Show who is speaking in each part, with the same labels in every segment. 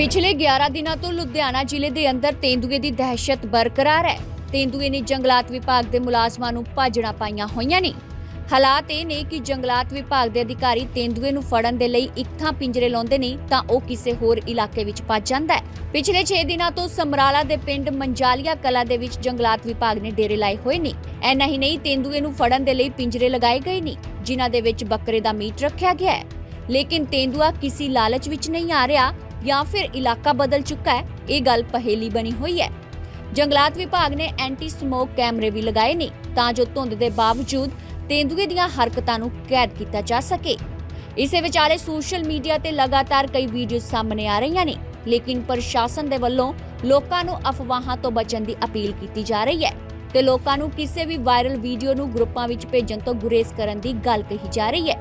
Speaker 1: ਪਿਛਲੇ 11 ਦਿਨਾਂ ਤੋਂ ਲੁਧਿਆਣਾ ਜ਼ਿਲ੍ਹੇ ਦੇ ਅੰਦਰ ਤੇਂਦੂਏ ਦੀ ਦਹਿਸ਼ਤ ਬਰਕਰਾਰ ਹੈ। ਤੇਂਦੂਏ ਨੇ ਜੰਗਲਾਤ ਵਿਭਾਗ ਦੇ ਮੁਲਾਜ਼ਮਾਂ ਨੂੰ ਭਾਜਣਾ ਪਾਈਆਂ ਹੋਈਆਂ ਨੇ। ਹਾਲਾਤ ਇਹ ਨੇ ਕਿ ਜੰਗਲਾਤ ਵਿਭਾਗ ਦੇ ਅਧਿਕਾਰੀ ਤੇਂਦੂਏ ਨੂੰ ਫੜਨ ਦੇ ਲਈ ਇੱਕ ਥਾਂ ਪਿੰਜਰੇ ਲਾਉਂਦੇ ਨੇ ਤਾਂ ਉਹ ਕਿਸੇ ਹੋਰ ਇਲਾਕੇ ਵਿੱਚ ਭੱਜ ਜਾਂਦਾ ਹੈ। ਪਿਛਲੇ 6 ਦਿਨਾਂ ਤੋਂ ਸਮਰਾਲਾ ਦੇ ਪਿੰਡ ਮੰਜਾਲੀਆ ਕਲਾ ਦੇ ਵਿੱਚ ਜੰਗਲਾਤ ਵਿਭਾਗ ਨੇ ਡੇਰੇ ਲਾਏ ਹੋਏ ਨੇ। ਐਨਾ ਹੀ ਨਹੀਂ, ਤੇਂਦੂਏ ਨੂੰ ਫੜਨ ਦੇ ਲਈ ਪਿੰਜਰੇ ਲਗਾਏ ਗਏ ਨੇ, ਜਿਨ੍ਹਾਂ ਦੇ ਵਿੱਚ ਬੱਕਰੇ ਦਾ ਮੀਟ ਰੱਖਿਆ ਗਿਆ ਹੈ। ਲੇਕਿਨ ਤੇਂਦੂਆ ਕਿਸੇ ਲਾਲਚ ਵਿੱਚ ਨਹੀਂ ਆ ਰਿਹਾ। ਜਾਂ ਫਿਰ ਇਲਾਕਾ ਬਦਲ ਚੁੱਕਾ ਹੈ, ਇਹ ਗੱਲ ਪਹੇਲੀ ਬਣੀ ਹੋਈ ਹੈ। ਜੰਗਲਾਤ ਵਿਭਾਗ ਨੇ ਐਂਟੀ ਸਮੋਕ ਕੈਮਰੇ ਵੀ ਲਗਾਏ ਨੇ, ਤਾਂ ਜੋ ਧੁੰਦ ਦੇ ਬਾਵਜੂਦ ਤੇਂਦੂਏ ਦੀਆਂ ਹਰਕਤਾਂ ਨੂੰ ਕੈਦ ਕੀਤਾ ਜਾ ਸਕੇ। ਇਸੇ ਵਿਚਾਲੇ ਸੋਸ਼ਲ ਮੀਡੀਆ ਤੇ ਲਗਾਤਾਰ ਕਈ ਵੀਡੀਓ ਸਾਹਮਣੇ ਆ ਰਹੀਆਂ ਨੇ, ਲੇਕਿਨ ਪ੍ਰਸ਼ਾਸਨ ਦੇ ਵੱਲੋਂ ਲੋਕਾਂ ਨੂੰ ਅਫਵਾਹਾਂ ਤੋਂ ਬਚਣ ਦੀ ਅਪੀਲ ਕੀਤੀ ਜਾ ਰਹੀ ਹੈ ਤੇ ਲੋਕਾਂ ਨੂੰ ਕਿਸੇ ਵੀ ਵਾਇਰਲ ਵੀਡੀਓ ਨੂੰ ਗਰੁੱਪਾਂ ਵਿੱਚ ਭੇਜਣ ਤੋਂ ਗੁਰੇਜ਼ ਕਰਨ ਦੀ ਗੱਲ ਕਹੀ ਜਾ ਰਹੀ ਹੈ।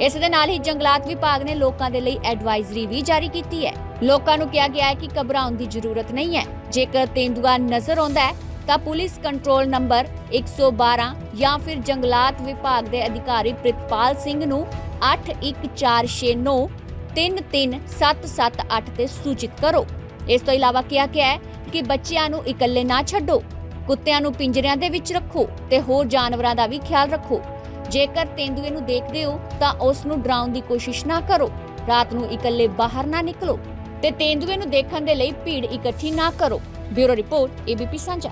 Speaker 1: ਇਸ ਦੇ ਨਾਲ ਹੀ ਜੰਗਲਾਤ ਵਿਭਾਗ ਨੇ ਲੋਕਾਂ ਦੇ ਲਈ ਐਡਵਾਈਜ਼ਰੀ ਵੀ ਜਾਰੀ ਕੀਤੀ ਹੈ। ਲੋਕਾਂ ਨੂੰ ਕਿਹਾ ਗਿਆ ਹੈ ਕਿ ਘਬਰਾਉਣ ਦੀ ਜ਼ਰੂਰਤ ਨਹੀਂ ਹੈ। ਜੇਕਰ ਤੇਂਦੂਆ ਨਜ਼ਰ ਆਉਂਦਾ ਹੈ, ਤਾਂ ਪੁਲਿਸ ਕੰਟਰੋਲ ਨੰਬਰ 112 ਜਾਂ ਫਿਰ ਜੰਗਲਾਤ ਵਿਭਾਗ ਦੇ ਅਧਿਕਾਰੀ ਪ੍ਰਿਤਪਾਲ ਸਿੰਘ ਨੂੰ 81469 33778 ਤੇ ਸੂਚਿਤ ਕਰੋ। ਇਸ ਤੋਂ ਇਲਾਵਾ ਕਿਹਾ ਗਿਆ ਹੈ ਕਿ ਬੱਚਿਆਂ ਨੂੰ ਇਕੱਲੇ ਨਾ ਛੱਡੋ, ਕੁੱਤਿਆਂ ਨੂੰ ਪਿੰਜਰਿਆਂ ਦੇ ਵਿੱਚ ਰੱਖੋ ਤੇ ਹੋਰ ਜਾਨਵਰਾਂ ਦਾ ਵੀ ਖਿਆਲ ਰੱਖੋ। ਜੇਕਰ ਤੇਂਦੂਏ ਨੂੰ ਦੇਖਦੇ ਹੋ ਤਾਂ ਉਸ ਨੂੰ ਡਰਾਉਣ ਦੀ ਕੋਸ਼ਿਸ਼ ਨਾ ਕਰੋ। ਰਾਤ ਨੂੰ ਇਕੱਲੇ ਬਾਹਰ ਨਾ ਨਿਕਲੋ ਤੇ ਤੇਂਦੂਏ ਨੂੰ ਦੇਖਣ ਦੇ ਲਈ ਭੀੜ ਇਕੱਠੀ ਨਾ ਕਰੋ। ਬਿਊਰੋ ਰਿਪੋਰਟ, ਏਬੀਪੀ ਸਾਂਝਾ।